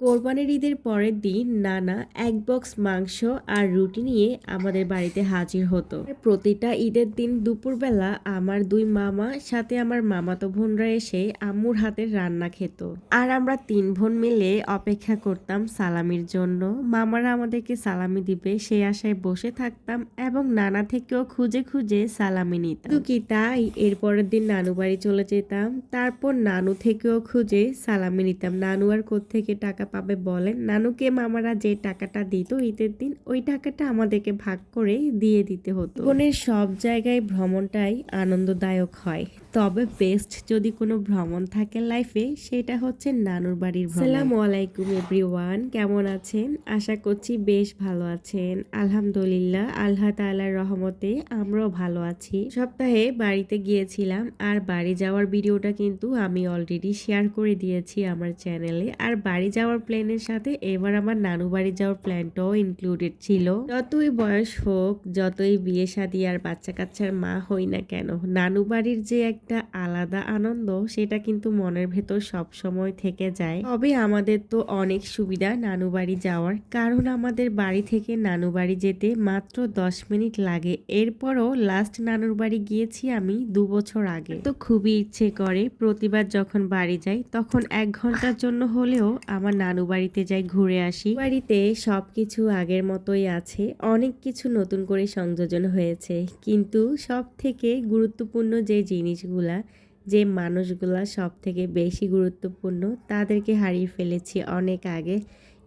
কোরবানির ঈদের পরের দিন নানা এক বক্স মাংস আর রুটি নিয়ে আমাদের বাড়িতে হাজির হতো। প্রতিটা ঈদের দিন দুপুরবেলা আমার দুই মামা, সাথে আমার মামাতো বোনরা এসে আম্মুর হাতের রান্না খেত। আর আমরা তিন বোন মিলে অপেক্ষা করতাম সালামির জন্য। মামারা আমাদেরকে সালামি দিবে সেই আশায় বসে থাকতাম এবং নানা থেকেও খুঁজে খুঁজে সালামি নিতাম। কি তাই, এর পরের দিন নানু বাড়ি চলে যেতাম। তারপর নানু থেকেও খুঁজে সালামি নিতাম। নানু আর থেকে টাকা পাবে বলেন। নানুকে মামারা যে টাকাটা দিত ঈদের দিন, ওই টাকাটা আমাদেরকে ভাগ করে দিয়ে দিতে হতো। বোনের সব জায়গায় ভ্রমণটাই আনন্দদায়ক হয়। তবে বেস্ট যদি কোনো ভ্রমণ থাকে লাইফে সেটা হচ্ছে নানুর বাড়ির সালাম আলাইকুম এভরিওয়ান কেমন আছেন? আশা করছি বেশ ভালো আছেন। আলহামদুলিল্লাহ, আল্লাহ তাআলার রহমতে আমরাও ভালো আছি। সপ্তাহে বাড়িতে গিয়েছিলাম আর বাড়ি যাওয়ার ভিডিওটা কিন্তু আমি অলরেডি শেয়ার করে দিয়েছি আমার চ্যানেলে আর বাড়ি যাওয়ার প্ল্যানের সাথে এবার আমার নানু বাড়ি যাওয়ার প্ল্যানটাও ইনক্লুডেড ছিল। যতই বয়স হোক, যতই বিয়ে শাদী আর বাচ্চা কাচ্চার মা হই না কেন, নানু বাড়ির যে একটা আলাদা আনন্দ, সেটা কিন্তু মনের ভেতর সব সময় থেকে যায়। তবে আমাদের তো অনেক সুবিধা নানু বাড়ি যাওয়ার। কারণ আমাদের বাড়ি থেকে নানু বাড়ি যেতে মাত্র দশ মিনিট লাগে। এরপরও লাস্ট নানুর বাড়ি গিয়েছি আমি দু বছর আগে। তো খুবই ইচ্ছে করে প্রতিবার যখন বাড়ি যাই, তখন এক ঘণ্টার জন্য হলেও আমার নানু বাড়িতে যাই ঘুরে আসি। বাড়িতে সবকিছু আগের মতোই আছে। অনেক কিছু নতুন করে সংযোজন হয়েছে। কিন্তু সব থেকে গুরুত্বপূর্ণ যে জিনিসগুলা যে মানুষগুলা সবথেকে বেশি গুরুত্বপূর্ণ তাদেরকে হারিয়ে ফেলেছি অনেক আগে।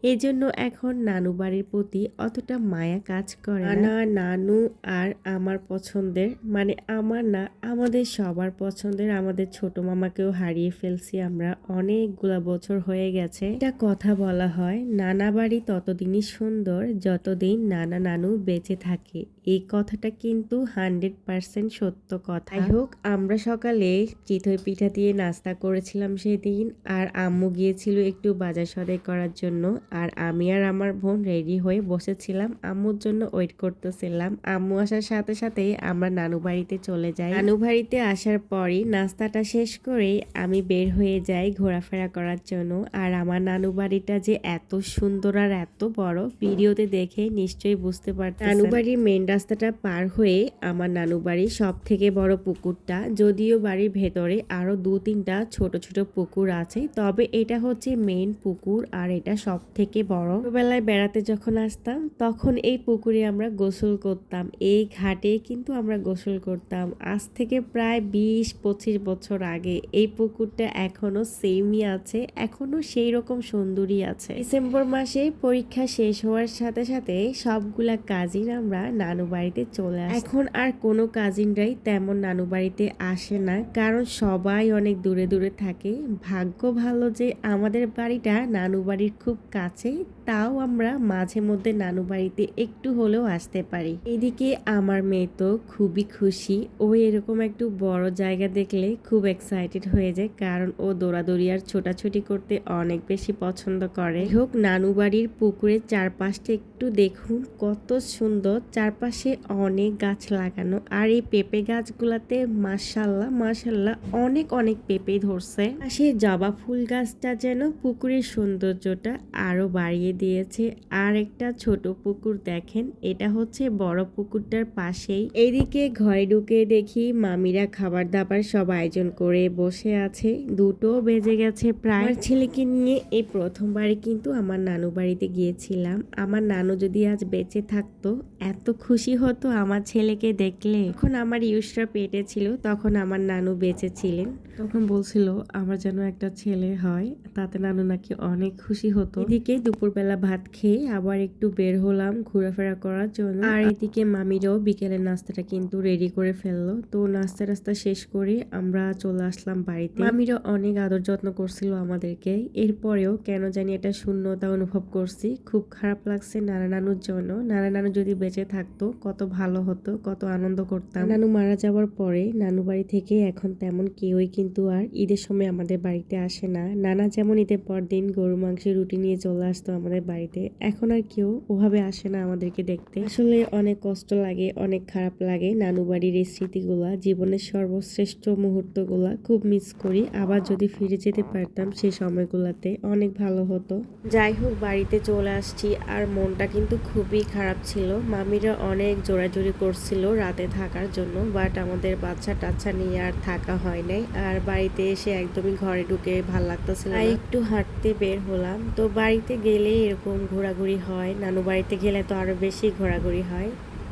এই জন্য এখন নানু বাড়ির প্রতি অতটা মায়া কাজ করে না। নানু আর আমার পছন্দের মানে আমার না আমাদের সবার পছন্দের আমাদের ছোট মামাকেও হারিয়ে ফেলছি আমরা। অনেকগুলা বছর হয়ে গেছে। এটা কথা বলা হয় নানা বাড়ি ততদিনই সুন্দর যতদিন নানা নানু বেঁচে থাকে। এই কথাটা কিন্তু হান্ড্রেড পার্সেন্ট সত্য কথা। যাই হোক আমরা সকালে চিতই পিঠা দিয়ে নাস্তা করেছিলাম সেদিন আর আম্মু গিয়েছিল একটু বাজার সদাই করার জন্য। আর আমি আর আমার বোন রেডি হয়ে বসেছিলাম। আম্মুর জন্য ওয়েট করতেছিলাম। আম্মু আসার সাথে সাথে আমরা নানু বাড়িতে চলে যাই। নানু বাড়িতে আসার পরই নাস্তাটা শেষ করে আমি বের হয়ে যাই ঘোরাফেরা করার জন্য। আর আমার নানু বাড়িটা যে এত সুন্দর আর এত বড়, ভিডিওতে দেখে নিশ্চয়ই বুঝতে পারতেন নানু বাড়ির মেন রাস্তাটা পার হয়ে আমার নানু বাড়ির সব থেকে বড় পুকুরটা, যদিও বাড়ির ভেতরে আরও দু তিনটা ছোট ছোট পুকুর আছে, তবে এটা হচ্ছে মেন পুকুর আর এটা সব থেকে বড়। ছোটবেলায় বেড়াতে যখন আসতাম, তখন এই পুকুরে আমরা গোসল করতাম। এই ঘাটে কিন্তু আমরা গোসল করতাম। আজ থেকে প্রায় বিশ, পঁচিশ বছর আগে এই পুকুরটা এখনও সেমই আছে, এখনও সেই রকম সুন্দরী আছে। ডিসেম্বর মাসে পরীক্ষা শেষ হওয়ার সাথে সাথে সবগুলা কাজিন আমরা নানু বাড়িতে চলে আসি। এখন আর কোনো কাজিনরাই তেমন নানু বাড়িতে আসে না, কারণ সবাই অনেক দূরে দূরে থাকে। ভাগ্য ভালো যে আমাদের বাড়িটা নানু বাড়ির খুব কাছে। কাছেই তাও আমরা মাঝে মধ্যে নানু বাড়িতে একটু হলেও আসতে পারি। এদিকে আমার মেয়ে তো খুবই খুশি। ও এরকম একটু বড় জায়গা দেখলে খুব এক্সাইটেড হয়ে যায়, কারণ ও দৌড়াদৌড়ি আর ছোটাছুটি করতে অনেক বেশি পছন্দ করে। হোক, নানু বাড়ির পুকুরের চারপাশটা একটু দেখুন, কত সুন্দর। চারপাশে অনেক গাছ লাগানো আর এই পেঁপে গাছগুলাতে মাসাল্লাহ মাসাল্লাহ অনেক অনেক পেঁপে ধরছে। আর সেই জবা ফুল গাছটা যেন পুকুরের সৌন্দর্যটা আরও বাড়িয়ে দিয়েছে। আর একটা ছোট পুকুর দেখেন, এটা হচ্ছে বড় পুকুরটার পাশেই। এদিকে ঘরে ঢুকে দেখি মামিরা খাবার দাবার সব আয়োজন করে বসে আছে। দুটো বেজে গেছে প্রায়। আমার ছেলেকে নিয়ে এই প্রথমবারে কিন্তু আমার নানু বাড়িতে গিয়েছিলাম। আমার নানু যদি আজ বেঁচে থাকতো, এত খুশি হতো আমার ছেলেকে দেখলে। এখন আমার ইউসরা পেটে ছিল, তখন আমার নানু বেঁচে ছিলেন। তখন বলছিল, আমার যেন একটা ছেলে হয়, তাতে নানু নাকি অনেক খুশি হতো। এদিকে দুপুরবেলা ভাত খেয়ে আবার একটু বের হলাম ঘোরাফেরা করার জন্য। আর এদিকে মামিরাও বিকেলের নাস্তাটা কিন্তু রেডি করে ফেলল। তো নাস্তা টাস্তা শেষ করে আমরা চলে আসলাম বাড়িতে। মামিরা অনেক আদর যত্ন করছিল আমাদেরকে। এরপরেও কেন জানি একটা শূন্যতা অনুভব করছি। খুব খারাপ লাগছে নানা নানুর জন্য। নানা নানু যদি বেঁচে থাকতো, কত ভালো হতো, কত আনন্দ করতাম। নানু মারা যাওয়ার পরে নানু বাড়ি থেকে এখন তেমন কেউই কিন্তু আর ঈদের সময় আমাদের বাড়িতে আসে না। নানা যেমন ঈদের পর দিন গরু মাংসের রুটি নিয়ে চলে আসতো আমাদের বাড়িতে। এখন আর কেউ ওভাবে আসে না আমাদেরকে দেখতে। আসলে অনেক কষ্ট লাগে, অনেক খারাপ লাগে নানু বাড়ির এই স্মৃতিগুলা, জীবনের সর্বশ্রেষ্ঠ মুহূর্তগুলা খুব মিস করি। আবার যদি ফিরে যেতে পারতাম সেই সময়গুলাতে অনেক ভালো হতো। যাই হোক, বাড়িতে চলে আসছি আর মনটা কিন্তু খুবই খারাপ ছিল। মামিরা অনেক জোরাজুরি করছিল রাতে থাকার জন্য বাট আমাদের বাচ্চা টাচ্চা নিয়ে আর থাকা হয় নাই। আর বাড়িতে এসে একদমই ঘরে ঢুকে ভালো লাগতেছিল। একটু হাঁটতে বের হলাম। তো বাড়িতে গেলে এরকম ঘোরাঘুরি হয়। নানু বাড়িতে গেলে তো আরও বেশি ঘোরাঘুরি হয়।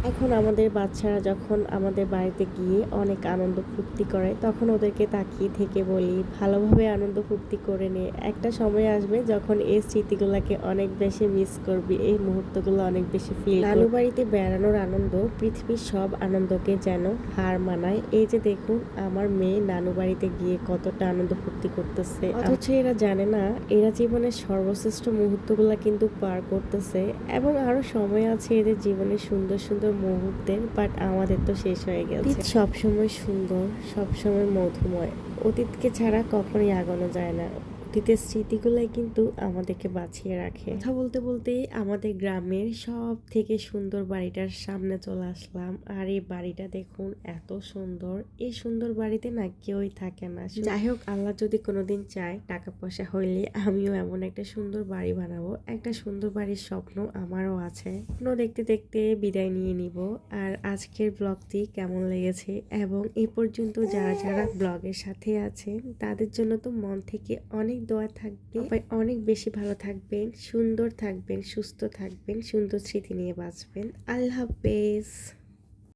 এখন আমাদের বাচ্চারা যখন আমাদের বাড়িতে গিয়ে অনেক আনন্দ ফুর্তি করে, তখন ওদেরকে তাকিয়ে থেকে বলি, ভালোভাবে আনন্দ ফুর্তি করে নে। একটা সময় আসবে যখন এই স্মৃতিগুলোকে অনেক বেশি মিস করবি, এই মুহূর্তগুলো অনেক বেশি ফিল নানু বাড়িতে বেড়ানোর আনন্দ, পৃথিবীর সব আনন্দকে যেন হার মানায়। এই যে দেখুন, আমার মেয়ে নানু বাড়িতে গিয়ে কতটা আনন্দ ফুর্তি করতেছে। অথচ এরা জানে না, এরা জীবনের সর্বশ্রেষ্ঠ মুহূর্তগুলো কিন্তু পার করতেছে। এবং আরও সময় আছে এদের জীবনে সুন্দর সুন্দর মুহূর্তের বাট আমাদের তো শেষ হয়ে গেল সবসময় সুন্দর, সবসময় মধুময়। অতীতকে ছাড়া কখনোই আগানো যায় না। অতীতের স্মৃতিগুলাই কিন্তু আমাদেরকে বাঁচিয়ে রাখে। কথা বলতে বলতে আমাদের গ্রামের সব থেকে সুন্দর বাড়িটার সামনে চলে আসলাম। আর এই বাড়িটা দেখুন এত সুন্দর। এই সুন্দর বাড়িতে না কেউই থাকে না। যাই হোক আল্লাহ যদি কোনোদিন চায় টাকা পয়সা হইলে আমিও এমন একটা সুন্দর বাড়ি বানাবো। একটা সুন্দর বাড়ির স্বপ্ন আমারও আছে। স্বপ্ন দেখতে দেখতে বিদায় নিয়ে নিব। আর আজকের ব্লগটি কেমন লেগেছে এবং এ পর্যন্ত যারা যারা ব্লগের সাথে আছেন তাদের জন্য তো মন থেকে অনেক দোয়া থাকবে। সবাই অনেক বেশি ভালো থাকবেন, সুন্দর থাকবেন, সুস্থ থাকবেন, সুন্দর স্মৃতি নিয়ে বাঁচবেন। আল্লাহ হাফেজ।